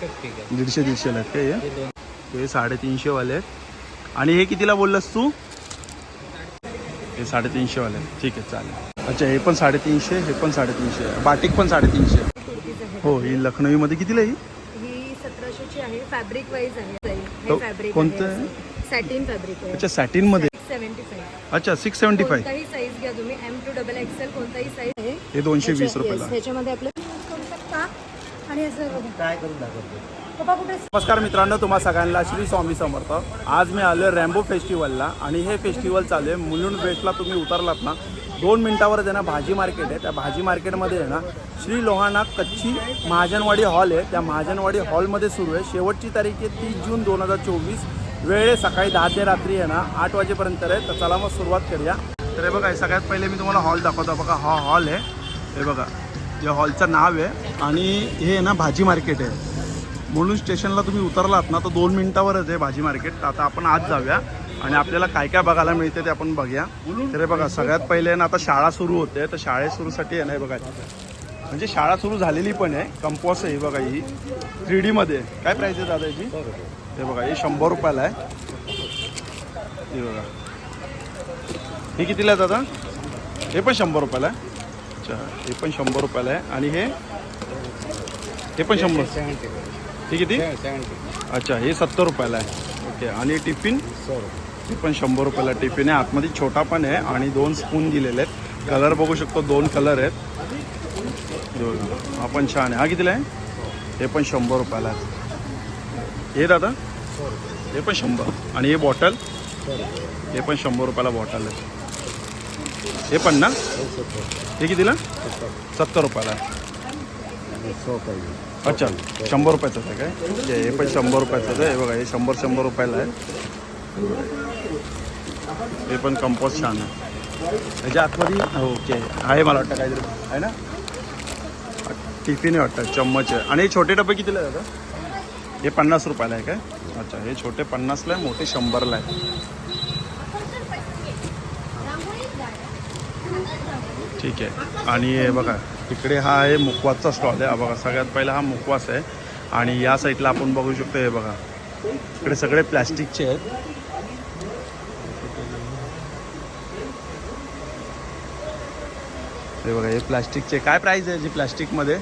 ठीक आहे दीडशे दीडशेला आहेत का हे? साडेतीनशे वाले आहेत. आणि हे कितीला बोललास तू? हे साडेतीनशे वाले आहेत. ठीक आहे चालेल. अच्छा हे पण साडेतीनशे हे पण साडेतीनशे बाटिक पण साडेतीनशे हो ही लखनौमध्ये कितीला आहे ही? सतराशेची आहे. फॅब्रिक वाईज आहे. हे फॅब्रिक कोणतं आहे. सॅटिन फॅब्रिक आहे. अच्छा सॅटिनमध्ये सेव्हन्टी फाईव्ह अच्छा सिक्स साईज घ्या तुम्ही. एम टू डबल एक्सेल कोणताही साईज आहे. हे दोनशे वीस रुपयाला. ह्याच्यामध्ये आपलं शकता आणि असं बघा. काय करून दाखवतो? पप्पा कुठे नमस्कार मित्रांनो तुम्हा सगळ्यांना श्री स्वामी समर्थ. आज मी आलो आहे रॅम्बो फेस्टिवलला आणि हे फेस्टिवल चालू आहे. मुलुंड वेस्टला तुम्ही उतरलात ना दोन मिनिटावरच आहे ना भाजी मार्केट आहे. त्या भाजी मार्केटमध्ये आहे ना श्री लोहाणा कच्ची महाजनवाडी हॉल आहे. त्या महाजनवाडी हॉलमध्ये सुरू आहे. शेवटची तारीख आहे तीस जून दोन हजार चोवीस. वेळ आहे सकाळी दहा ते रात्री आहे ना आठ वाजेपर्यंत आहे. तर चला मग सुरुवात करूया. तर हे बघा सगळ्यात पहिले मी तुम्हाला हॉल दाखवतो. बघा हा हॉल आहे. हे बघा या हॉलचं नाव आहे आणि हे आहे ना भाजी मार्केट आहे. म्हणून स्टेशनला तुम्ही उतरलात ना तर दोन मिनिटावरच आहे भाजी मार्केट. तर आता आपण आज जाऊया आणि आपल्याला काय काय बघायला मिळते ते आपण बघूया. तर बघा सगळ्यात पहिले ना आता शाळा सुरू होते तर शाळे सुरूसाठी आहे ना बघा. म्हणजे शाळा सुरू झालेली पण आहे कंपॉस आहे ही बघा ही थ्री डीमध्ये काय प्राईस आहे दादा याची हे बघा हे शंभर रुपयाला आहे. हे बघा. हे कितीला आहे दादा? हे पण शंभर रुपयाला आहे. अच्छा. हे पण शंभर रुपयाला आहे. आणि हे? हे पण शंभर. हे किती? अच्छा हे सत्तर रुपयाला आहे. ओके. आणि टिफिन? हे पण शंभर रुपयाला टिफिन आहे. आतमध्ये छोटा पण आहे आणि दोन स्पून दिलेले आहेत. कलर बघू शकतो. दोन कलर आहेत. हे बघा. हा पण छान आहे. हा कितीला आहे? हे पण शंभर रुपयाला आहे. हे दादा? हे पण शंभर. आणि हे बॉटल हे पण शंभर रुपयाला बॉटल आहे. हे पण ना? हे कितीला सत्तर रुपयाला. आहे अच्छा शंभर रुपयाचं आहे काय? हे पण शंभर रुपयाचं आहे. हे बघा हे शंभर शंभर रुपयाला आहे. हे पण कंपोस्ट छान आहे. ह्याच्या आतमध्ये? ओके. आहे मला वाटतं काहीतरी. आहे ना? टिफिन आहे वाटतं चम्मच आहे. आणि हे छोटे डबे कितीला आहे दादा हे पन्नास रुपयाला आहे काय? अच्छा हे छोटे पन्नासला आहे मोठे शंभरला आहे. ठीक आहे. आणि हे बघा इकडे हा आहे मुकवासचा स्टॉल आहे. बघा सगळ्यात पहिला हा मुकवास आहे. आणि या साईडला आपण बघू शकतो हे बघा. इकडे सगळे प्लॅस्टिकचे आहेत. हे बघा हे प्लॅस्टिकचे. काय प्राईस आहे जी प्लॅस्टिकमध्ये?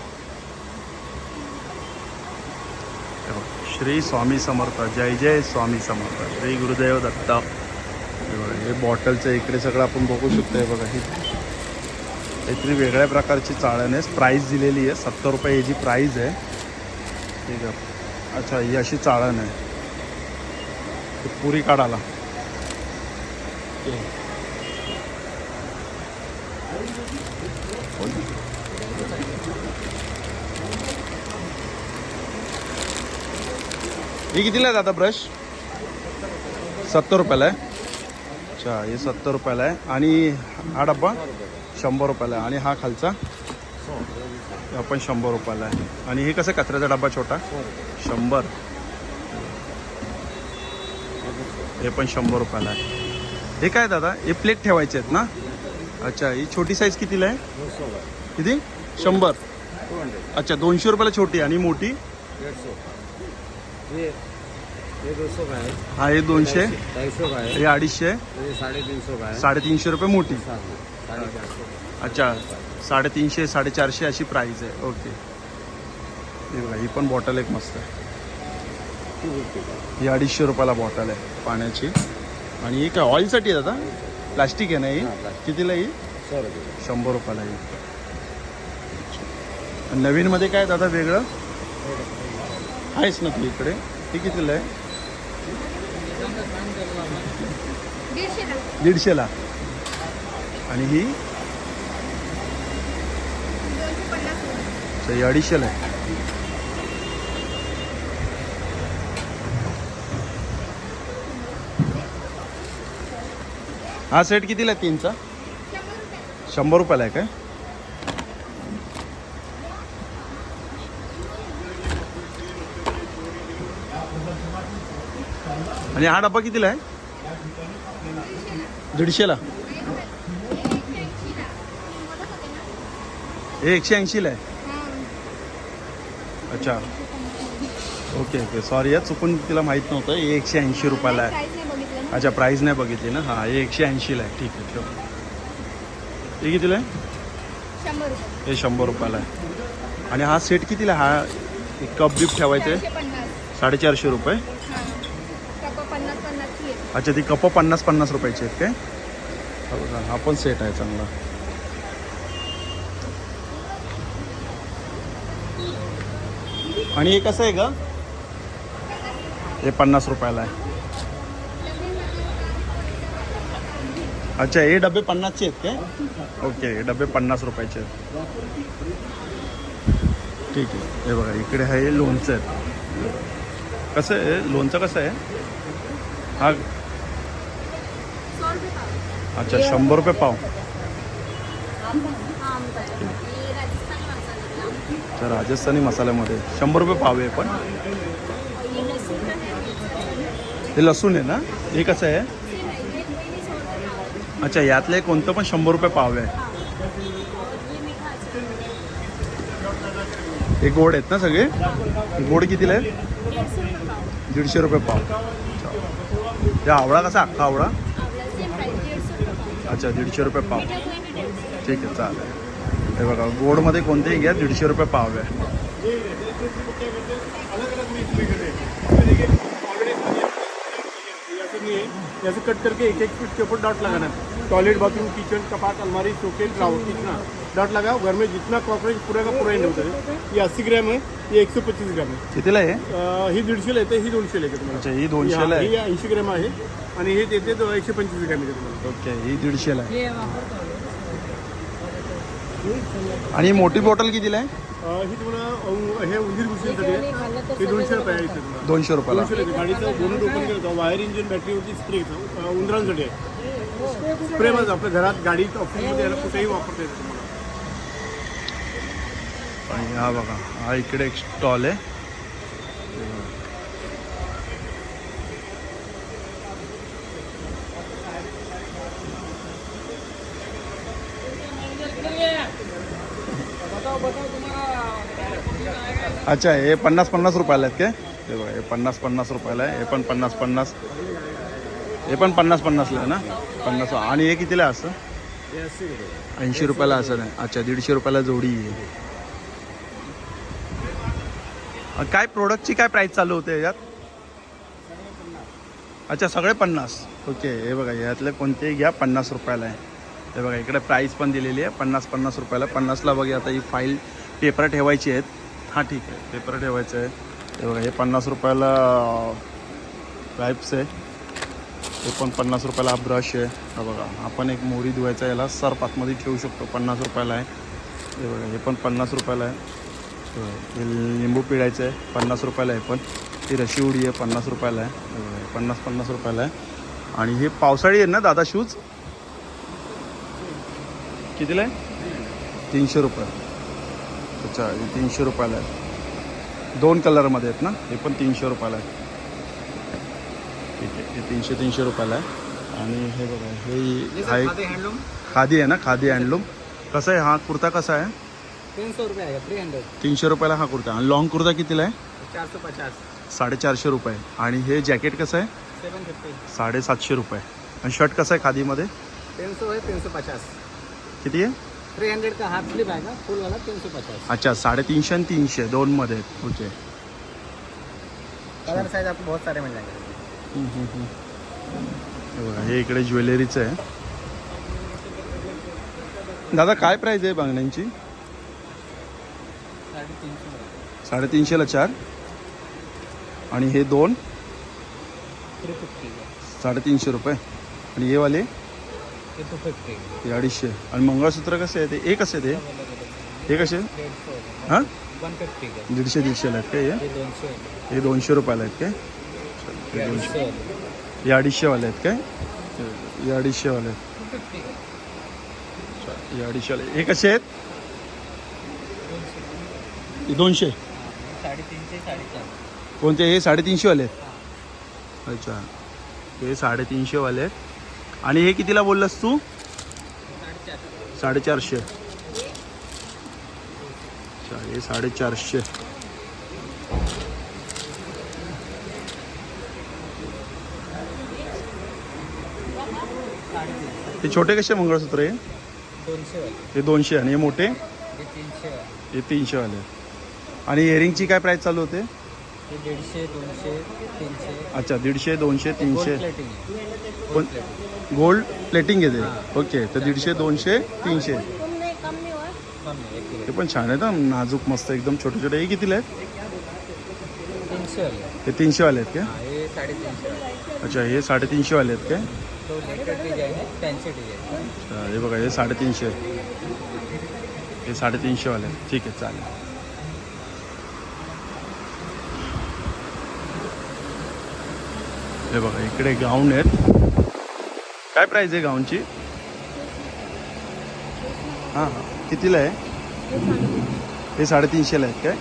बघा, श्री स्वामी समर्थ जय जय स्वामी समर्थ श्री गुरुदेव दत्त. हे बघा हे बॉटलचं इकडे सगळं आपण बघू शकतो हे बघा ही. काहीतरी वेगळ्या प्रकारची चाळण आहे. प्राईस दिलेली आहे. सत्तर रुपये ह्याची प्राईज आहे. ठीक आहे. अच्छा ही अशी चाळण आहे. पुरी काढाला ही कितीला आहे दादा ब्रश सत्तर रुपयाला आहे. अच्छा हे सत्तर रुपयाला आहे. आणि हा डब्बा? शंभर रुपयाला आहे. आणि हा खालचा? हा पण शंभर रुपयाला आहे. आणि हे कसं कचऱ्याचा डब्बा छोटा? शंभर. हे पण शंभर रुपयाला आहे. हे काय दादा? हे प्लेट ठेवायचे आहेत ना? अच्छा ही छोटी साईज कितीला आहे? किती? शंभर. अच्छा दोनशे रुपयाला छोटी आणि मोठी? है हा हे दोनशे. है हे अडीचशे. है साडेतीनशे रुपये मोठी. अच्छा साडेतीनशे साडेचारशे अशी प्राईस आहे. ओके हे बघा ही पण बॉटल एक मस्त आहे. ही अडीचशे रुपयाला बॉटल आहे पाण्याची. आणि ही काय ऑइलसाठी आहे दादा? प्लास्टिक आहे ना ही. कितीला ही? रुपये शंभर रुपयाला ही. आणि नवीनमध्ये काय दादा वेगळं? आहेच ना तू इकडे. ही कितीला आहे? दीडशेला. आणि ही अच्छा, ही अडीचशेला आहे. हा सेट कितीला आहे? तीनचा? शंभर रुपयाला आहे काय? आणि हा डब्बा कितीला आहे? दीडशेला. हे एकशे ऐंशीला आहे. अच्छा. Okay okay. सॉरी या चुकून तिला माहीत नव्हतं. हे एकशे ऐंशी रुपयाला आहे. अच्छा प्राईस नाही बघितली ना? हां हे एकशे ऐंशीला आहे. ठीक आहे ठेव. हे कितीला आहे? हे शंभर रुपयाला आहे. आणि हा सेट कितीला आहे? हा एक कप बीप ठेवायचे पन्नास. साडेचारशे रुपये. हां. आहे. अच्छा ती कप पन्नास पन्नास रुपयाची आहेत काय? हा हा पण सेट आहे चांगला. आणि हे कसं आहे का हे पन्नास रुपयाला आहे. अच्छा हे डबे पन्नासचे आहेत काय? ओके हे डबे पन्नास रुपयाचे आहेत. ठीक आहे. हे बघा इकडे आहे लोणचं आहे कसं आहे? लोणचं कसं आहे? हा. अच्छा शंभर रुपये पाव. तर राजस्थानी मसाल्यामध्ये शंभर रुपये पाव आहे पण. हे लसूण आहे ना? हे कसं आहे? अच्छा यातले कोणतं पण शंभर रुपये पाव आहे. हे गोड आहेत ना सगळे? गोड कितीला आहे? दीडशे रुपये पाव. या हे आवळा कसा? अख्खा आवळा? अच्छा दीडशे रुपये पाव. ठीक आहे चालेल. हे बघा गोडमध्ये कोणतेही घ्या दीडशे रुपये पाव आहे ऐसे है ऐसे कट करके एक एक फीट के ऊपर डॉट लगाना. है टॉयलेट बाथरूम किचन कपाट अलमारी शोकेस ड्रावर कितना. डॉट लगाओ घर में जितना कॉकरोच पूरा का पूरा एंड होता है ये अस्सी ग्राम है ये एकशे पच्चीस ग्राम आहे कितीला आहे ही? दीडशे लेते ही दोनशे लेते तुम्हाला. अच्छा ही दोनशेला आहे. ही ऐंशी ग्राम आहे आणि हे देते तो एकशे पंचवीस ग्राम येते तुम्हाला. ओके ही दीडशेला आहे. आणि ही मोठी बॉटल कितीला आहे? ही तुम्हाला हे उंदीर घुसण्यासाठी आहे हे दोनशे रुपये आहे तुम्हाला. दोनशे रुपयाला. दोनशे रुपये. गाडीचं बोनट ओपन करतो वायर इंजिन बॅटरीवरती स्प्रे उंदरांसाठी आहे. स्प्रे मध्ये आपल्या घरात गाडीत ऑफिसमध्ये याला कुठेही वापरता येतं तुम्हाला आणि हा बघा हा इकडे एक स्टॉल आहे. अच्छा हे पन्नास पन्नास रुपयाला आहेत काय हे बघा हे पन्नास पन्नास रुपयाला आहे हे पण पन्नास पन्नास. हे पण पन्नास पन्नासला आहे ना? पन्नास आणि हे कितीला असं? ऐंशी रुपयाला असं नाही. अच्छा दीडशे रुपयाला जोडी आहे. काय प्रोडक्टची काय प्राईस चालू होते यात? अच्छा सगळे पन्नास. ओके हे बघा यातले कोणते घ्या पन्नास रुपयाला आहे. हे बघा इकडे प्राईस पण दिलेली आहे पन्नास पन्नास रुपयाला. पन्नासला बघा आता ही फाईल पेपर ठेवायची आहेत. हां ठीक आहे. पेपर ठेवायचं आहे हे बघा हे पन्नास रुपयाला पाईप्स आहे. हे पण पन्नास रुपयाला हा ब्रश आहे. हा बघा आपण एक मोरी धुवायचा याला सर्फ आतमध्ये ठेवू शकतो. पन्नास रुपयाला आहे. हे बघा हे पण पन्नास रुपयाला आहे. हे लिंबू पिळायचं आहे पन्नास रुपयाला आहे पण. ही रशी उडी आहे पन्नास रुपयाला आहे. हे बघा, पन्नास पन्नास रुपयाला आहे. आणि हे पावसाळी आहे ना दादा शूज कितीला आहे? तीनशे रुपये. अच्छा हे तीनशे रुपयाला आहे दोन कलरमध्ये आहेत ना? हे पण तीनशे रुपयाला आहे ठीक आहे हे तीनशे तीनशे रुपयाला आहे. आणि हे बघा हे हा हैंडलूम खादी आहे ना खादी हँडलूम कसं आहे हा कुर्ता कसा आहे? तीन सौ रुपये आएगा थ्री हंड्रेड तीनशे रुपयाला हा कुर्ता आणि लॉंग कुर्ता कितीला आहे? चार सौ पचास. साडेचारशे रुपये. आणि हे जॅकेट कसं आहे? सेवन फिफ्टी साडेसातशे रुपये. आणि शर्ट कसं आहे खादीमध्ये? तीन सौ है तीन सौ पचास. किती आहे? थ्री हंड्रेड का हाफ स्लीव आएगा फुल वाला तीन सौ पचास. अच्छा साडेतीनशे आणि तीनशे दोनमध्ये. आहेत ओके कलर साइज आपको बहुत सारे मिल जाएंगे हे बघा हे इकडे ज्वेलरीचं आहे. दादा काय प्राईज आहे बांगड्यांची? साढ़े तीन सौ साडेतीनशेला चार. आणि हे दोन? थ्री फिफ्टी साडेतीनशे रुपये. आणि हे वाले? हे अडीचशे. आणि मंगळसूत्र कसे आहे ते? हे कसे आहे ते? हे कसे? डेढ़ सौ हां? वन फिफ्टी का दीडशे दीडशेला आहेत काय हे ये दोन सौ हे दोनशे रुपयाला आहेत काय हे दोनशे. हे अडीचशेवाले आहेत काय हे अडीचशेवाले आहेत. टू फिफ्टी हे अडीचशेवाले. हे कसे आहेत? हे दोनशे. साढ़े चार कोणते? हे साडेतीनशेवाले आहेत? अच्छा. हे साडेतीनशेवाले आहेत. आणि हे कितीला बोललास तू? साडेचारशे. साडे साडेचारशे. हे छोटे कसे मंगळसूत्र हे हे दोनशे आणि हे मोठे? हे तीनशे. आले आणि इअरिंगची काय प्राईस चालू होते? हे दीडशे दोनशे तीनशे. अच्छा दीडशे दोनशे गोल्ड तीनशे. प्लेटिंग आहे. कोण गोल्ड प्लेटिंग येते ओके तर दीडशे दोनशे तीनशे. कमी आहे, एक किलो. हे पण छान आहेत हा नाजूक मस्त एकदम छोटे छोटे. हे कितीला आहेत? तीनशे वाले हे तीनशेवाले आहेत हा हे साडेतीनशे वाले काय अच्छा हे साडेतीनशेवाले आहेत काय? तो लेटेड डिझाईन आहे फॅन्सी डिझाईन अच्छा, हे बघा हे साडेतीनशे. हे साडेतीनशेवाले आहेत. ठीक आहे चालेल. हे बघा इकडे गाऊन आहेत. काय प्राईज आहे गाऊनची हां हां. कितीला आहे? हे साडेतीनशेला आहेत काय?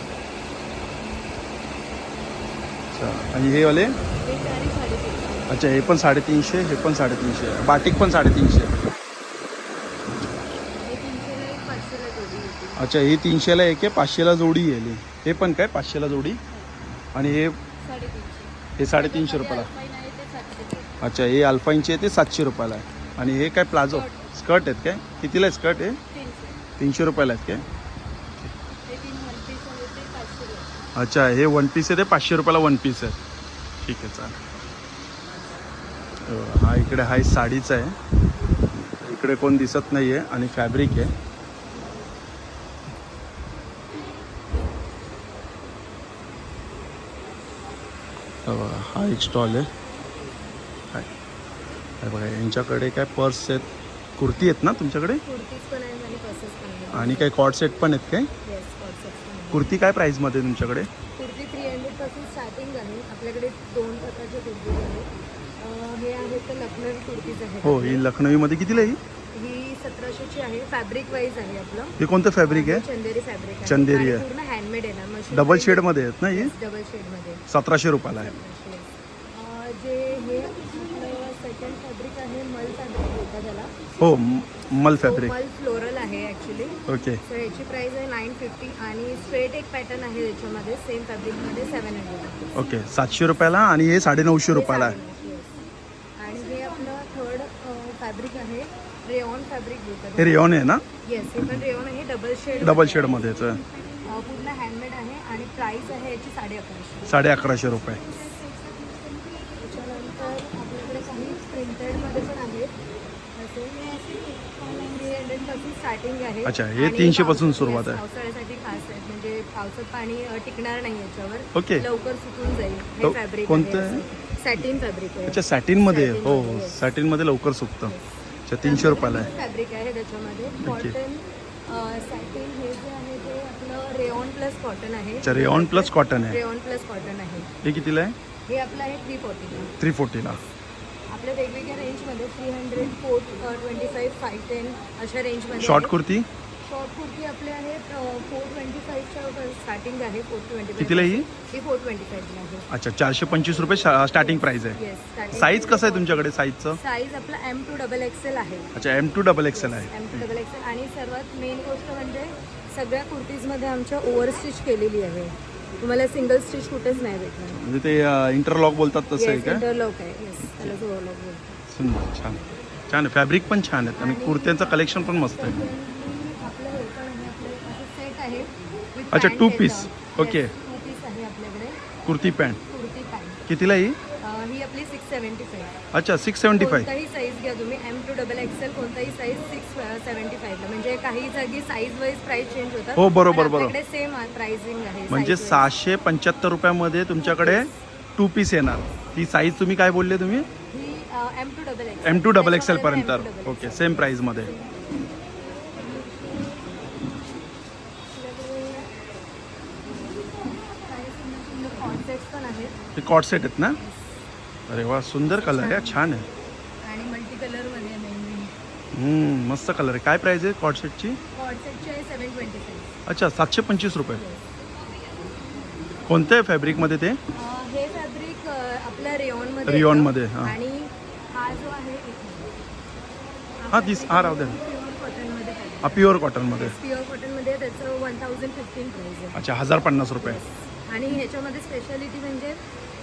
अच्छा. आणि हे वाले? अच्छा हे पण साडेतीनशे हे पण साडेतीनशे. बाटिक पण साडेतीनशे. अच्छा हे तीनशेला एक आहे पाचशेला जोडी येईल हे पण काय? पाचशेला जोडी? आणि हे हे साडेतीनशे रुपयाला. अच्छा हे अल्फाईनचे आहे ते सातशे रुपयाला आहे. आणि हे काय प्लाझो? स्कर्ट आहेत काय? कितीला आहे स्कर्ट आहे तीनशे. रुपयाला आहेत काय? अच्छा हे वन पीस आहे ते पाचशे रुपयाला वन पीस आहे. ठीक आहे चालेल. हा इकडे हा साडीचा आहे. इकडे कोण दिसत नाही आहे आणि फॅब्रिक आहे. हा हा एक स्टॉल आहे. हे बघा यांच्याकडे काय पर्स आहेत? कुर्ती आहेत ना तुमच्याकडे? आणि काय कॉड सेट पण आहेत काय? कुर्ती काय प्राईसमध्ये आहे तुमच्याकडे? कुर्ती थ्री हंड्रेडपासून स्टार्टिंग आहे आपल्याकडे दोन प्रकारचे कुर्तीज आहेत. अं, हे आहेत तर लखनवी कुर्तीज आहेत हो ही लखनवीमध्ये कितीला आहे ही? ही सतराशेची आहे. फॅब्रिक वाईज आहे आपलं. हे कोणतं फॅब्रिक आहे? चंदेरी फॅब्रिक चंदेरी आहे. पूर्ण हँडमेड आहे ना मशीन डबल शेडमध्ये आहेत ना ही? डबल शेडमध्ये सतराशे रुपयाला आहे अं, जे हे आपलं सेकंड फॅब्रिक आहे मल फॅब्रिक बोलतात त्याला हो मल फॅब्रिक मल फ्लोरल आहे ॲक्च्युली ओके. याची प्राइस आहे नाईन फिफ्टी आणि स्ट्रेट एक पॅटर्न आहे याच्यामध्ये सेम फॅब्रिकमध्ये सेवन हंड्रेड ओके सातशे रुपयाला आणि हे साडेनऊशे रुपयाला आहे. आणि हे आपलं थर्ड फॅब्रिक आहे रेऑन फॅब्रिक हे रिओन आहे ना? येस हे पण रेऑन आहे डबल शेड डबल शेडमध्ये याचं. पूर्ण हँडमेड आहे आणि प्राइस आहे याची साडे अकराशे साडे अकराशे रुपये. त्याच्यानंतर आपल्याकडे काही प्रिंटेडमध्ये पण आहेत. स्टार्टिंग आहे. अच्छा, हे आणि 300 पासून पावस- सुरुवात आहे. पावसाळ्यासाठी खास आहे. म्हणजे पावसात पाणी अ, टिकणार नाही याच्यावर. ओके. लवकर सुकून जाईल. हे फॅब्रिक कोणतं आहे? सॅटिन फॅब्रिक आहे. अच्छा सॅटिनमध्ये आहे. हो Satin हो. सॅटिनमध्ये लवकर सुकतं. अच्छा तीनशे रुपयाला आहे. फॅब्रिक आहे त्याच्यामध्ये. कॉटन सॅटिन हे जे आहे ते आपलं रेऑन प्लस कॉटन आहे. अच्छा रेऑन प्लस कॉटन आहे. रेऑन प्लस कॉटन आहे. हे कितीला आहे? हे आपलं आहे थ्री फोर्टी थ्री फोर्टीला आपल्या वेगवेगळ्या रेंजमध्ये three hundred four twenty five five ten अशा रेंजमध्ये शॉर्ट कुर्ती? शॉर्ट कुर्ती आपले आहेत फोर ट्वेंटी फाईव्हच्या स्टार्टिंग आहे फोर ट्वेंटी कितीला ही? ही फोर ट्वेंटी फाईव्हला आहे. अच्छा चारशे पंचवीस रुपये शा- स्टार्टिंग प्राईस आहे. येस साईज कसं आहे तुमच्याकडे साईजचं साईज आपला एम टू डबल एक्सेल आहे. अच्छा एम टू डबल एक्सेल आहे. एम टू डबल एक्सेल आणि सर्वात मेन गोष्ट म्हणजे सगळ्या कुर्तीजमध्ये आमच्या ओव्हर स्टिच केलेली आहे. तुम्हाला सिंगल स्टिच कुठेच नाही भेटणार. म्हणजे ते इंटरलॉक बोलतात तसं आहे का? इंटरलॉक आहे. येस बोलतो सुंदर छान. छान फॅब्रिक पण छान आहेत आणि कुर्त्यांचं कलेक्शन पण मस्त आहे. आपलं हे पण आहे आपलं असं सेट आहे with अच्छा, pant two and piece. down. Okay. Yes, two piece आहे आपल्याकडे. कुर्ती पॅन्ट कुर्ती पॅन्ट कितीला ही? ही आपली सिक्स सेवन्टी अच्छा सिक्स सेवन्टी फाय कोणताही साईज घ्या तुम्ही. एम टू डबल एक्सेल कोणताही साईज सिक्स सेव्हन्टी फाईव्हला म्हणजे काही जागी साईज वाईज प्राइस चेंज होतात. हो, बरोबर, बरोबर. आपल्याकडे सेम प्राइसिंग आहे म्हणजे. सहाशे पंच्याहत्तर रुपयामध्ये तुमच्याकडे टू पीस येणार. ती साईज तुम्ही काय बोलले तुम्ही? ही M to double XL M to double XL पर्यंत. ओके सेम प्राईजमध्ये कॉन्सेप्ट पण आहेत. ते कॉट सेट आहेत ना? अरे वा सुंदर कलर आहे छान. आहे. आणि मल्टी आहे मेनली हम्म, मस्त कलर आहे. काय प्राईज आहे कॉट सेटची आहे सेवन ट्वेंटी अच्छा सातशे पंचवीस रुपये. कोणत्या फॅब्रिकमध्ये ते? हे फॅब्रिक आपल्या रेऑनमध्ये Rayon येतं. मध्ये, हा. आणि हा जो आहे हा, दिस- हा, राहू द्या. कॉटनमध्ये हा प्युअर कॉटनमध्ये प्युअर कॉटनमध्ये त्याचं वन थाउजंड फिफ्टीन आहे. अच्छा हजार पन्नास रुपये. आणि ह्याच्यामध्ये स्पेशालिटी म्हणजे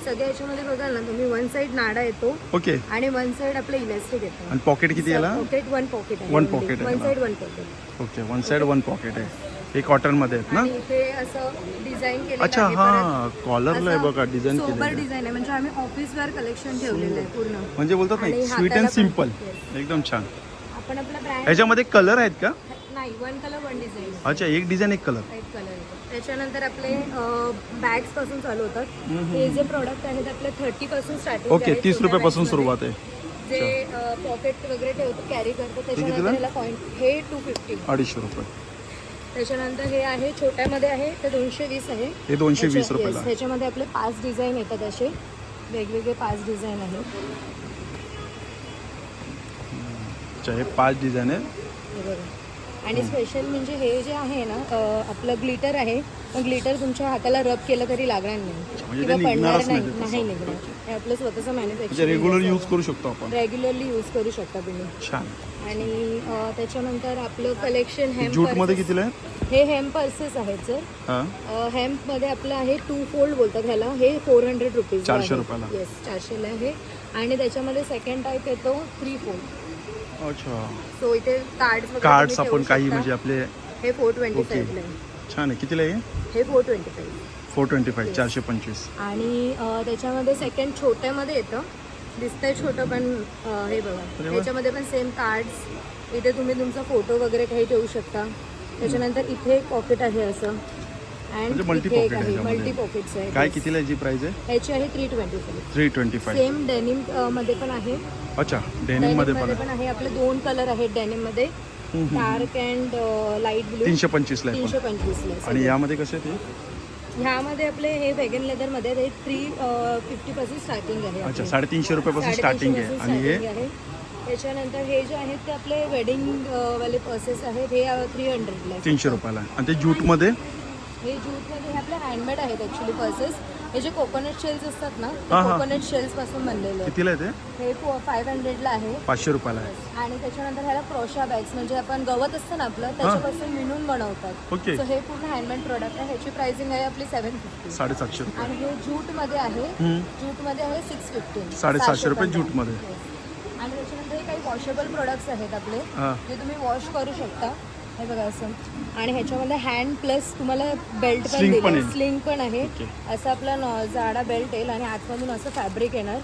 सगळ्या याच्यामध्ये बघाल ना तुम्ही वन साइड नाडा येतो ओके आणि वन साइड आपलं इलेस्टिक येतं. आणि पॉकेट किती याला? पॉकेट वन पॉकेट आहे. One pocket आहे वन ना. Side one pocket okay one side one pocket आहे. हे कॉटनमध्ये आहेत ना? आणि इथे असं डिझाईन केलेलं अच्छा आहे हा. कॉलरला आहे बघा डिझाईन सोबर. डिझाईन आहे. म्हणजे आम्ही ऑफिस वेअर कलेक्शन ठेवलेलं आहे पूर्ण. म्हणजे बोलतात आणि नाही स्वीट हाताला अँड पण- सिंपल Yes. एकदम छान. आपण आपला ब्रँड ह्याच्यामध्ये कलर आहेत का? नाही वन कलर वन डिझाईन अच्छा एक डिझाईन एक कलर त्याच्यानंतर आपले बॅग्सपासून चालू होतात. हे जे प्रोडक्ट आहेत आपले थर्टी पासून स्टार्टिंग ओके तीस रुपयापासून सुरुवात आहे. जे पॉकेट वगैरे ठेवतो कॅरी करतो? त्याच्यानंतर याला पॉईंट हे टू फिफ्टी अडीचशे रुपये. त्याच्यानंतर हे आहे छोट्यामध्ये आहे ते दोनशे वीस आहे. हे दोनशे वीस yes, त्याच्यामध्ये आपले पाच डिझाईन येतात असे. वेगवेगळे पाच डिझाईन आहेत. अच्छा हे पाच डिझाईन आहे बघा. आणि स्पेशल म्हणजे हे जे आहे ना अं, आपलं ग्लिटर आहे. पण ग्लिटर तुमच्या हाताला रब केलं तरी लागणार नाही. म्हणजे किंवा पडणार निघणारच नाही नाही. ते तसं. नाही निघणार. हे आपलं स्वतःचं म्हणजे मॅन्युफॅक्चर रेग्युलर यूज करू शकतो आपण. रेग्युलरली यूज करू शकता तुम्ही. छान. आणि अं, त्याच्यानंतर आपलं कलेक्शन हेम जूटमध्ये कितीला आहे हे हेम पर्सेस आहेत सर हां. हेम्पमध्ये आपलं आहे टू फोल्ड बोलतात ह्याला. हे फोर हंड्रेड रुपीज चारशे रुपयाला. येस चारशेला आहे. आणि त्याच्यामध्ये सेकंड टाईप येतो थ्री फोल्ड अच्छा. सो इथे कार्ड कार्ड्स आपण काही म्हणजे आपले हे फोर ट्वेंटी ओके फाईव्हला आहे. छान आहे. कितीला आहे हे? Four twenty five four twenty five चारशे पंचवीस. आणि अं, त्याच्यामध्ये सेकंड छोट्यामध्ये येतं. दिसतंय छोटं पण अं, हे बघा. वा. त्याच्यामध्ये पण सेम कार्ड्स इथे तुम्ही तुमचा फोटो वगैरे काही ठेवू शकता. त्याच्यानंतर इथे एक पॉकेट आहे असं. म्हणजे अँड multi इथे एक pocket आहे त्यामध्ये. मल्टी पॉकेट्स आहे काय कितीला याची प्राइस आहे? ह्याची आहे three twenty five three twenty five same डेनिममध्ये पण आहे. अच्छा पण मध्ये आहे. पण आहे. आपले दोन कलर आहेत डेनिममध्ये. डार्क अँड लाइट ब्लू तीनशे पंचवीसला आहे तीनशे पण पंचवीसला आणि यामध्ये कसे ते ह्यामध्ये आपले हे वेगन लेदरमध्ये थ्री फिफ्टी पासून स्टार्टिंग आहे अच्छा आपले. साडेतीनशे रुपयापासून स्टार्टिंग आहे. आणि हे? आहे. त्याच्यानंतर हे जे आहेत ते आपले वेडिंग वाले पर्सेस आहेत. हे थ्री हंड्रेडला तीनशे रुपयाला आहे. आणि ते जूटमध्ये हे जूटमध्ये हे आपले हँडमेड आहेत ॲक्च्युली पर्सेस हे जे कोकोनट शेल्स असतात ना ते हा, हा. कोकोनट शेल्सपासून बनलेले. आहेत कितीला आहे ते? हे फाईव्ह हंड्रेडला आहे. पाचशे रुपयाला आहे. आणि त्याच्यानंतर ह्याला क्रोशा बॅग्स म्हणजे आपण गवत असतं ना आपलं त्याच्यापासून विणून बनवतात. हे पूर्ण हँडमेड प्रोडक्ट आहे. ह्याची प्राइसिंग आहे आपली सेवन फिफ्टी साडेसातशे रुपये. आणि हे जूटमध्ये आहे. हम्म. जूटमध्ये आहे सिक्स फिफ्टी साडेसातशे रुपये जूटमध्ये. आणि त्याच्यानंतर हे काही वॉशेबल प्रोडक्ट्स आहेत आपले हां. जे तुम्ही वॉश करू शकता. हे बघा असं. आणि ह्याच्यामध्ये हँड प्लस तुम्हाला बेल्ट पण Sling पण दिली. स्लिंग पण आहे. असं आपला न- जाडा बेल्ट येईल आणि आतमधून असं फॅब्रिक येणार.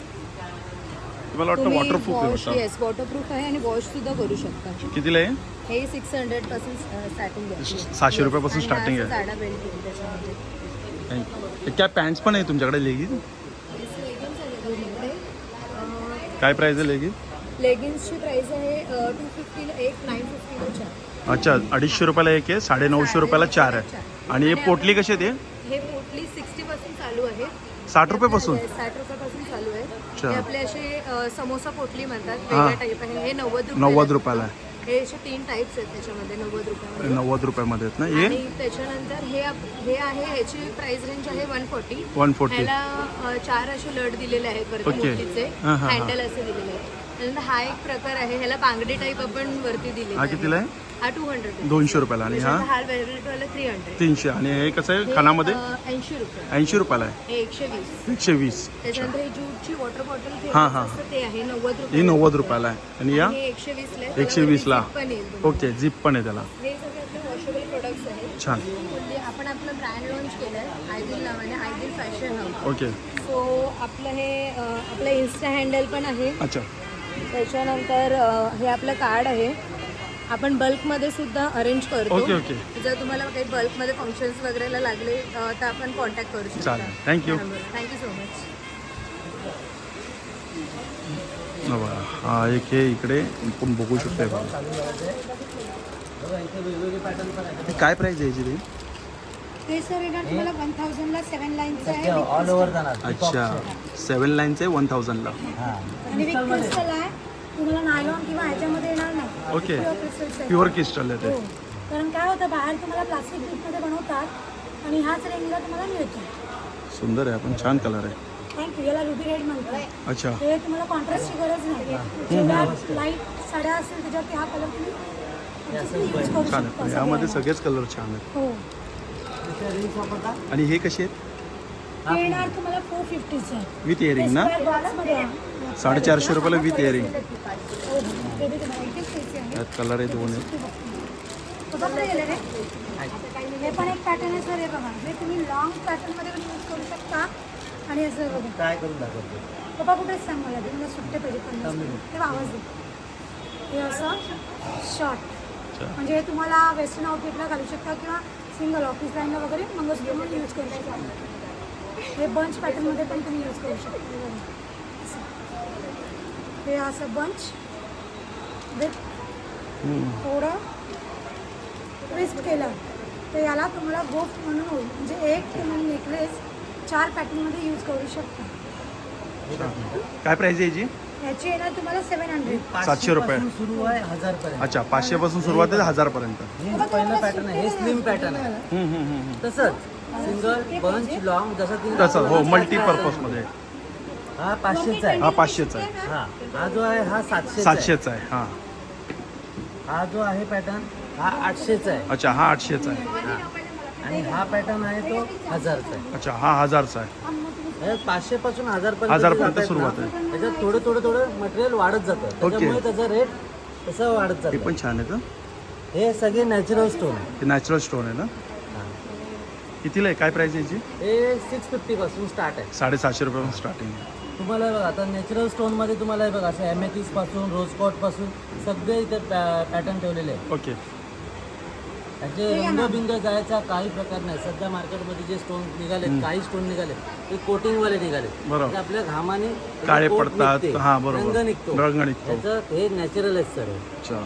मला वाटतं तुम्ही वॉटरप्रूफ आहे वॉश वाटतं येस वॉटरप्रूफ आहे आणि वॉश सुद्धा करू शकता. कितीला आहे? हे सिक्स हंड्रेडपासून स्टार्टिंग आहे. सहाशे रुपयापासून starting आहे. जाडा बेल्ट येईल त्याच्यामध्ये. Thank you. काय पॅन्ट्स पण आहे तुमच्याकडे लेगिन काय प्राइस आहे लेगिन लेगिन्सची प्राइस आहे टू फिफ्टीला एक नाईन फिफ्टीला चार. अच्छा अडीचशे रुपयाला एक आहे साडे नऊशे रुपयाला चार आहे. आणि हे पोटली कशी आहे ते? हे पोटली सिक्स्टी पासून चालू आहे. साठ रुपयापासून? साठ रुपयापासून चालू आहे. अच्छा. हे आपले असे अ, समोसा पोटली म्हणतात हा. वेगळ्या टाईप आहे. हे नव्वद रुपये नव्वद रुपयाला आहे. हे असे तीन टाईप्स आहेत त्याच्यामध्ये नव्वद रुपयामध्ये. नव्वद रुपयामध्ये आहेत ना. हे? आणि त्याच्यानंतर हे आप- हे आहे ह्याची प्राइस रेंज आहे वन फोर्टी वन फोर्टी ह्याला अ, चार असे लड दिलेले आहेत वरती. मोतीचे हा, हा, हा. हँडल असे दिलेले आहेत. त्यानंतर हा एक प्रकार आहे ह्याला बांगडी टाईप आपण वरती दिले हा कितीला आहे? हा टू हंड्रेड दोनशे रुपयाला. आणि हा? हा थ्री हंड्रेड तीनशे. आणि हे कसं आहे? खानामध्ये? ऐंशी रुपये. ऐंशी रुपयाला आहे. हे एकशे वीस. एकशे वीस. त्याच्यानंतर हे जूटची वॉटर बॉटल हा, हा. ते आहे नव्वद ही रुपये नव्वद रुपयाला आहे. आणि या? हे एकशे वीसला आहे. एकशे वीसला. zip पण येईल. तुम्हाला. ओके झिप पण आहे त्याला. हे सगळे आपले वॉशेबल प्रोडक्ट्स आहेत. छान. म्हणजे आपण आपलं ब्रँड लॉन्च केलं आहे आयदिल नावाने Idyll fashion house okay. So आपलं हे अ, आपलं इन्स्टा हँडल पण आहे. अच्छा. त्याच्यानंतर हे आपलं कार्ड आहे. आपण बल्कमध्ये सुद्धा अरेंज करतो. Okay, okay. जर तुम्हाला काही बल्कमध्ये फंक्शन्स वगैरेला लागले अ, तर आपण कॉन्टॅक्ट करू शकता. चालेल. You. थँक्यू सो मच हा बघा हा एक हे इकडे आपण बघू शकतो बघा. हे काय प्राईस आहे याची सर येणार तुम्हाला वन थाउजंडला सेवन लाईनचं आहे. ऑल ओव्हर जाणार. अच्छा. सेवन लाईनचे वन थाउजंडला हां. आणि विथ क्रिस्टल आहे तुम्हाला नायलॉन किंवा ह्याच्यामध्ये येणार नाही. ओके. Pure crystals आहे. प्युअर क्रिस्टल आहे ते. हो. कारण काय होतं बाहेर तुम्हाला प्लास्टिक पीठमध्ये बनवतात आणि ह्याच रेंजला तुम्हाला मिळतो. सुंदर आहे पण छान कलर आहे. थँक्यू याला रुबी रेड म्हणतात. अच्छा. हे तुम्हाला कॉन्ट्रास्टची गरज नाही. जेवढ्या लाइट साड्या असतील त्याच्यावरती हा कलर तुम्ही करू छान आहे. शकता पण यामध्ये सगळेच कलर छान आहेत. हो. आणि हे कसे आहेत? येणार तुम्हाला फोर फिफ्टीचं विथ इयरिंग ना. साडेचारशे रुपयाला विथ इयरिंग. त्यात कलर आहे दोन आहे. कुठं गेले रे हे पण एक पॅटर्न आहे सर हे बघा. हे तुम्ही लॉंग पॅटर्नमध्ये पण यूज करू शकता. आणि असं बघा. ट्राय करून दाखवतो? पप्पा कुठेच सांग मला. ते मला सुट्टे पाहिजे पन्नास. ते आवाज दे. हे असं शॉर्ट म्हणजे हे तुम्हाला वेस्टर्न आउटफिटला घालू शकता किंवा सिंगल ऑफिस लाईनला वगैरे मंगळसूत्र म्हणून यूज करू शकता. हे बंच पॅटर्नमध्ये पण तुम्ही यूज करू शकता. हे. असं. बंच विथ थोडं ट्विस्ट केलं. तर याला तुम्हाला गोफ्ट म्हणून होईल म्हणजे एक तुम्ही नेकलेस चार पॅटर्नमध्ये यूज करू शकता. काय प्राइस आहे याची? याची येणार तुम्हाला सेवन हंड्रेड सातशे रुपये. सुरू आहे हजार पर्यंत अच्छा पाचशे पासून सुरुवात आहे हजारपर्यंत. हे पहिलं पॅटर्न आहे हे स्लिम पॅटर्न आहे. हम्म, हम्म, हम्म. तसंच सिंगल बंच लॉंग जसं की तसं हो मल्टीपर्पजमध्ये. हा पाचशेचा आहे. हा पाचशेचा आहे. हा हा जो आहे हा सातशे सातशेचा आहे हा. हा जो आहे पॅटर्न हा आठशेचा आहे. अच्छा हा आठशेचा आहे. हा. आणि हा पॅटर्न आहे तो हजारचा आहे. अच्छा हा हजारचा आहे. हे पाचशे पासून हजार हजारपर्यंत सुरुवात आहे. त्याच्यात थोडं थोडं थोडं मटेरियल वाढत जातं. त्याच्यामुळे त्याचा रेट तसं वाढत हे जातं पण छान आहे हे सगळे नॅचरल स्टोन हे नॅचरल स्टोन आहे ना? कितीला आहे? काय प्राइस आहे याची? हे सिक्स फिफ्टी पासून स्टार्ट आहे. साडेसातशे रुपयापासून स्टार्टिंग आहे. तुम्हाला बघा आता नॅचरल स्टोनमध्ये तुम्हाला हे बघा असं एमेथिसपासून रोजपासून सगळे इथे पॅटर्न ठेवलेले आहे ओके. त्याचे रंगबिंग जायचा काही प्रकार नाही. सध्या मार्केटमध्ये जे स्टोन निघालेत काही स्टोन निघाले ते कोटिंगवाले निघाले बरोबर. ते आपल्या घामाने काळे कोट पडतात. निघते. हा, बरोबर. रंग निघतो. रंग निघतो. त्याचं हे नॅचरल आहे सर अच्छा.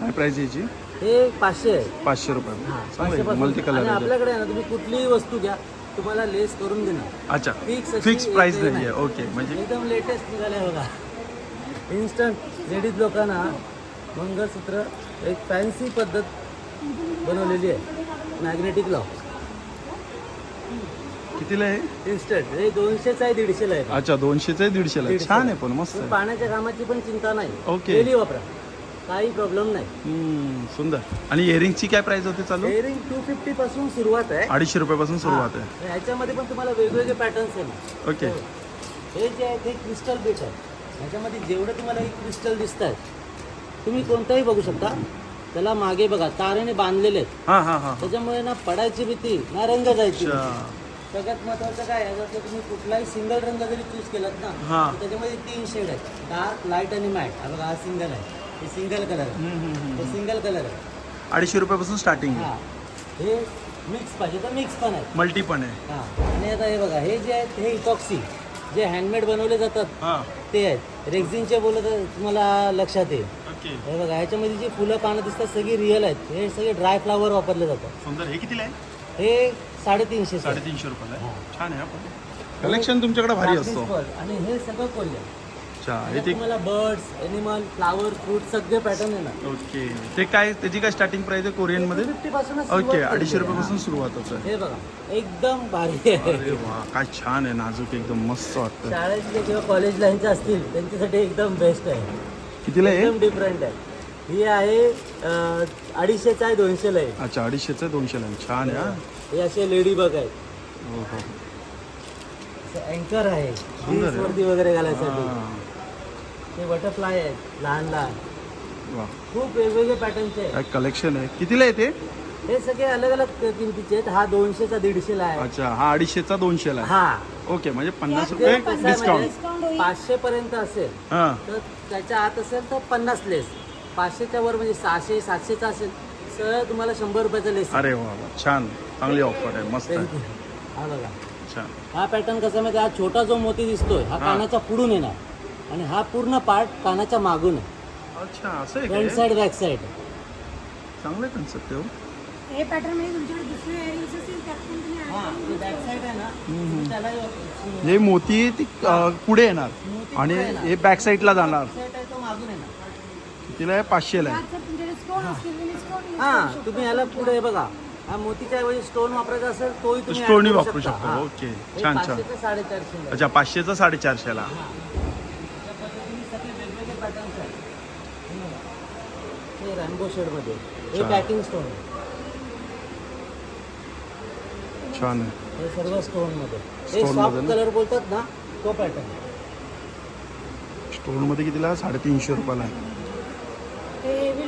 काय प्राइस याची? हे पाचशे आहे. पाचशे रुपये. हा, चांगलं आहे. पाचशेपासून. मल्टी आणि कलर आहे. आपल्याकडे आहे ना तुम्ही कुठलीही वस्तू घ्या. तुम्हाला लेस करून देणार. अच्छा. फिक्स अशी फिक्स प्राइस एकही नाही आहे नाही. ओके म्हणजे एकदम लेटेस्ट निघाले बघा. इन्स्टंट लेडीज लोकांना मंगळसूत्र एक फॅन्सी पद्धत बनवलेली आहे. मॅग्नेटिक लॉक कितीला आहे? इन्स्टंट हे दोनशेच आहे दीडशेला आहे. अच्छा दोनशेचं आहे दीडशेला आहे. छान आहे पण मस्त आहे. पाण्याच्या कामाची पण चिंता नाही. ओके. डेली वापरा. काही प्रॉब्लेम नाही. हम्म, सुंदर. आणि इयरिंगची काय प्राइस होती चालू? हेअरिंग टू फिफ्टी पासून सुरुवात आहे. अडीचशे रुपयापासून सुरुवात आहे. हा. ह्याच्यामध्ये पण तुम्हाला वेगवेगळे पॅटर्न्स आहे. ना ओके. हे. जे आहे ते क्रिस्टल बीट आहे. ह्याच्यामध्ये जेवढं तुम्हाला हे क्रिस्टल दिसत आहेत तुम्ही कोणताही बघू शकता. त्याला मागे बघा तारेने बांधलेले आहेत. हां हां हां त्याच्यामुळे ना पडायची भीती ना रंग जायची भीती. अच्छा सगळ्यात महत्वाचं काय आहे जर तुम्ही कुठलाही सिंगल रंग जरी चूज केलात ना हा. तर त्याच्यामध्ये तीन शेड आहेत. डार्क लाइट आणि मॅट हा बघा हा सिंगल आहे. हे सिंगल कलर आहे. हे सिंगल कलर आहे. अडीचशे रुपयापासून स्टार्टिंग हा. हे मिक्स पाहिजे तर मिक्स पण आहे. मल्टी पण आहे. हा. आणि आता हे बघा हे जे आहेत हे इपॉक्सी जे हँडमेड बनवले जातात हां. ते आहेत. रेक्झिनचे बोलत तर तुम्हाला लक्षात येईल. ओके हे बघा ह्याच्यामध्ये जी फुलं पानं दिसतात सगळी रिअल आहेत. हे सगळे ड्राय फ्लावर वापरले जातात. सुंदर हे कितीला आहे? हे साडेतीनशे साडेतीनशे रुपयाला आहे. छान आहे आपण कलेक्शन तुमच्याकडे भारी असतो. आणि हे सगळं कोल्हे अच्छा हे ते तुम्हाला बर्ड्स एनिमल फ्लावर फ्रूट सगळे पॅटर्न येणार. ओके. ते काय त्याची काय स्टार्टिंग प्राइस आहे कोरियनमध्ये फिफ्टी पासून ओके अडीचशे रुपयापासून सुरुवातच आहे हे बघा एकदम भारी आहे. अरे वा काय छान आहे नाजूक एकदम मस्त वाटतं शाळेतले किंवा कॉलेज लाईनचे असतील त्यांच्यासाठी एकदम बेस्ट आहे. कितीला आहे? एकदम डिफरंट आहे. ही आहे अं, अडीचशेचा आहे दोनशेला आहे. अच्छा अडीचशेचं दोनशेला आहे छान आहे हा. हे. असे लेडी बग आहेत हो हो अँकर आहे. सुंदर आहे. वरती वगैरे घालायसाठी. हां. हे बटरफ्लाय आहेत लहान लहान वा. खूप वेगवेगळे पॅटर्नचे काय कलेक्शन आहे. कितीला आहे ते? हे सगळे अलग अलग किमतीचे आहेत. हा दोनशेचा दीडशेला आहे. अच्छा हा अडीचशेचा दोनशेला आहे. हा. ओके म्हणजे पन्नास रुपये डिस्काउंट डिस्काउंट होईल. पाचशे पर्यंत असेल हां. तर त्याच्या आत असेल तर पन्नास लेस पाचशेच्या वर म्हणजे सहाशे सातशेचा असेल तर तुम्हाला शंभर रुपयाचा लेस अरे वा वा. छान. चांगली ऑफर आहे. मस्त आहे. हा बघा. छान. हा पॅटर्न कसा माहिती हा छोटा जो मोती दिसतोय हा कानाच्या पुढून येणार. आणि हा पूर्ण पार्ट कानाच्या मागून आहे. अच्छा असं आहे फ्रंट काय? साईड बॅक साईड चांगलं कन्सेप्ट आहे हो. हे पॅटर्नमध्ये तुमच्याकडे दुसरे इयरिंग्स असतील त्यात पण तुम्ही add हा करून use बॅक करू साईड आहे ना तुम्ही त्याला हे मोती ती अं, पुढे येणार. आणि हे बॅक साईडला जाणार. साईड आहे तो मागून येणार. कितीला आहे पाचशेला आहे. त्यात जर तुमच्याकडे स्टोन असतील तुम्ही स्टोन use हा करू शकता. तुम्ही याला पुढे हे बघा. हा मोतीच्या ऐवजी स्टोन वापरायचा असेल तोही तुम्ही add स्टोनही करू वापरू शकता. हा. ओके. हे छान, छान. अच्छा पाचशेचा साडेचारशेला. त्या पद्धतीने सगळे वेगवेगळे पॅटर्न्स आहेत हे बघा. हे रॅम्बो शेडमध्ये हे छान. पॅकिंग स्टोन आहे. छान आहे. हे सर्व स्टोनमध्ये. हे Stone मध्ये सॉफ्ट ना? कलर बोलतात ना तो पॅटर्न स्टोनमध्ये कितीला? साडेतीनशे रुपयाला आहे. हे हेवी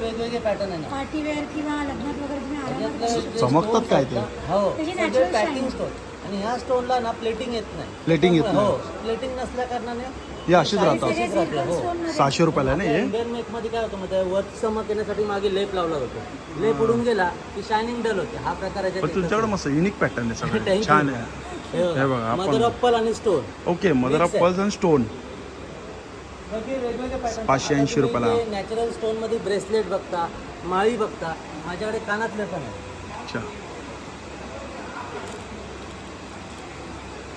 वेगवेगळे पॅटर्न आहे ना. पार्टी वेअर किंवा लग्नात वगैरे तुम्ही आरामात त्याच्यातलं जे चमकतात stones काय आहेत ते? ना, हो त्याची पॅकिंग shine. स्टोन आणि ह्या स्टोनला ना प्लेटिंग येत नाही. Plating येत हो नाही. प्लेटिंग नसल्या कारणाने हे राहतात. अशीच राहते, हो. सहाशे रुपयाला आहे ना हे इंडियन मेकमध्ये काय होतं माहिती वर्क चमक येण्यासाठी मागे लेप लावला जातो लेप उडून गेला की शायनिंग डल होते हा प्रकार पण येतच तुमच्याकडे मस्त युनिक पॅटर्न आहे Thank सगळं you. छान आहे. हे बघा, आपण- मदर ऑफ पल आणि स्टोन ओके मदर ऑफ आहे. पर्ल्स अँड स्टोन वेगवेगळे pattern. 580 आता तुम्ही रुपयाला. नॅचरल स्टोनमध्ये ब्रेसलेट बघता माळी बघता माझ्याकडे कानातले पण आहे अच्छा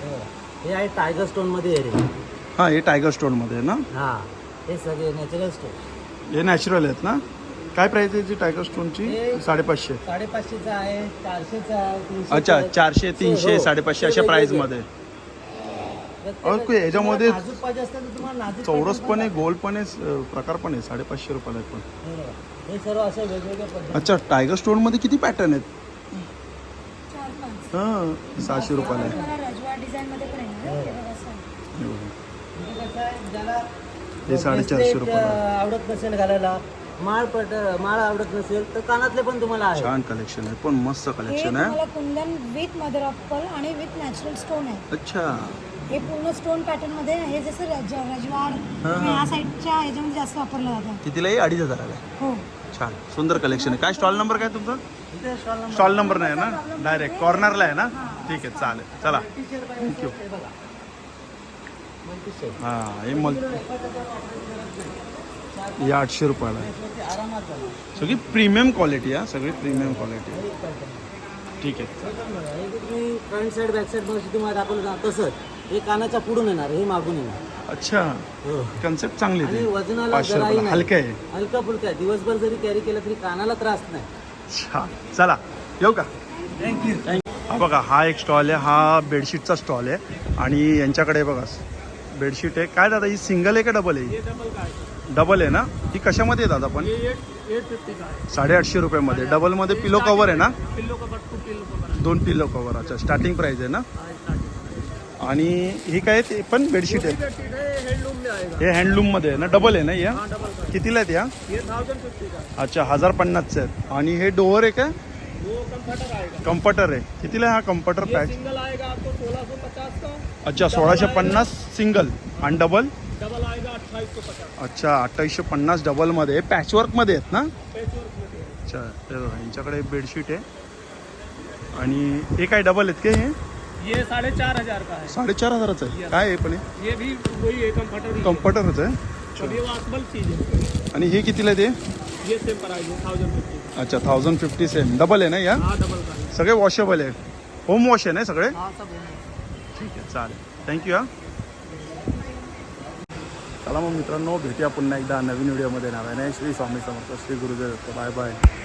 हो. हे आहे टायगर स्टोनमध्ये आहे रे हां हे टायगर स्टोनमध्ये आहे ना हा हे सगळे नॅचरल स्टोन हे नॅचरल आहेत ना काय प्राइस आहे टायगर स्टोनची हे- साडेपाचशे साडेपाचशेचा आहे चारशेचा आहे तीनशेचा अच्छा आहे. चारशे तीनशे हो. साडेपाचशे हे अशा वेगवेगळे. प्रत्येकाचे- ओके, याच्यामध्ये तुम्हाला नाजूक पाहिजे असतं तर तुम्हाला नाजूक चौरस पण आहे पण गोल्ड पण आहे प्रकार पण आहे साडेपाचशे रुपयाला आहे पण. हे. हे सर्व असे वेगवेगळे पद्धती अच्छा टायगर स्टोनमध्ये किती पॅटर्न आहेत चार पाच हां सहाशे रुपयाला आहे तुम्हाला पण. हे बघा असं. हे बघा. म्हणजे कसं आहे, ज्याला हे साडेचारशे bracelet, रुपयाला अं, आवडत नसेल घालायला. माळ पट माळ आवडत नसेल तर कानातले पण तुम्हाला आहे छान कलेक्शन आहे पण मस्त हे कलेक्शन आहे. तुम्हाला kundan with mother of pearl आणि विथ नॅचरल स्टोन आहे. अच्छा. हे पूर्ण स्टोन पॅटर्नमध्ये हे जसं रज रजवाड किंवा या साईडच्या ह्याच्यामध्ये जास्त वापरलं जातं. कितीलाही अडीच हजाराला आहे हो. छान. सुंदर कलेक्शन आहे. काय स्टॉल नंबर काय तुमचा? इथे stall number. स्टॉल नंबर नाही ना? डायरेक्ट कॉर्नरला आहे ना? ठीक आहे चालेल. चला. असेल, हे बघा. हां हे मल हे आठशे रुपयाला आहे. सगळी प्रीमियम क्वालिटी आहे सगळी प्रीमियम क्वालिटी. ठीक आहे. फ्रंट साईड बॅक साईड मग तुम्हाला दाखवलं ना तसंच हे कानाच्या पुढून येणार हे मागून येणार अच्छा कन्सेप्ट चांगली आणि आहे वजनाला पाचशे जराही रुपयाला. नाही. हलकं आहे. हलका फुलका आहे. दिवसभर जरी कॅरी केलं तरी कानाला त्रास नाही. छान चला येऊ का? थँक्यू हा बघा हा एक स्टॉल आहे हा बेडशीटचा स्टॉल आहे. आणि यांच्याकडे बघा बेडशीट आहे. काय दादा ही सिंगल आहे का डबल आहे? डबल आहे. ना? ही कशामध्ये आहे दादा पण? का है साडेआठशे रुपयामध्ये. डबलमध्ये पिलो कवर आहे ना? दोन पिलो कवर अच्छा. स्टार्टिंग प्राइस आहे ना? आणि ही काय? ते पण बेडशीट आहे. है हे हँडलूममध्ये आहे ना? डबल आहे ना या हाँ? का कितीला आहेत या का है। अच्छा हजार पन्नासचे आहेत. आणि हे डोअर आहे का वो कम्फर्टर आहे कितीला हा कम्फर्टर ये अच्छा सोळाशे पन्नास सिंगल आणि डबल डबल आएगा अट्ठाईस अच्छा अठ्ठावीसशे पन्नास डबलमध्ये पॅचवर्कमध्ये आहेत ना? अच्छा यांच्याकडे बेडशीट आहे. आणि हे काय डबल आहेत का हे? ये साढ़े चार हजार का है साडेचार हजाराचं आहे. काय आहे पण हे? ये भी वही है कम्फर्टर ही कम्फर्टरच आहे। अब ये वाशबल चीज है आणि हे कितीला आहे ते? ये सेम प्राइस है थाउजेंड फिफ्टी अच्छा थाउजंड फिफ्टी सेम डबल आहे ना या? हाँ डबल का है सगळे वॉशेबल आहे. होम वॉश आहे ना सगळे? हाँ सब है चालेल. थँक्यू हा. चला मग मित्रांनो भेटूया पुन्हा एकदा नवीन व्हिडिओमध्ये नावाने श्री स्वामी समर्थ. श्री गुरुदेव. Bye bye.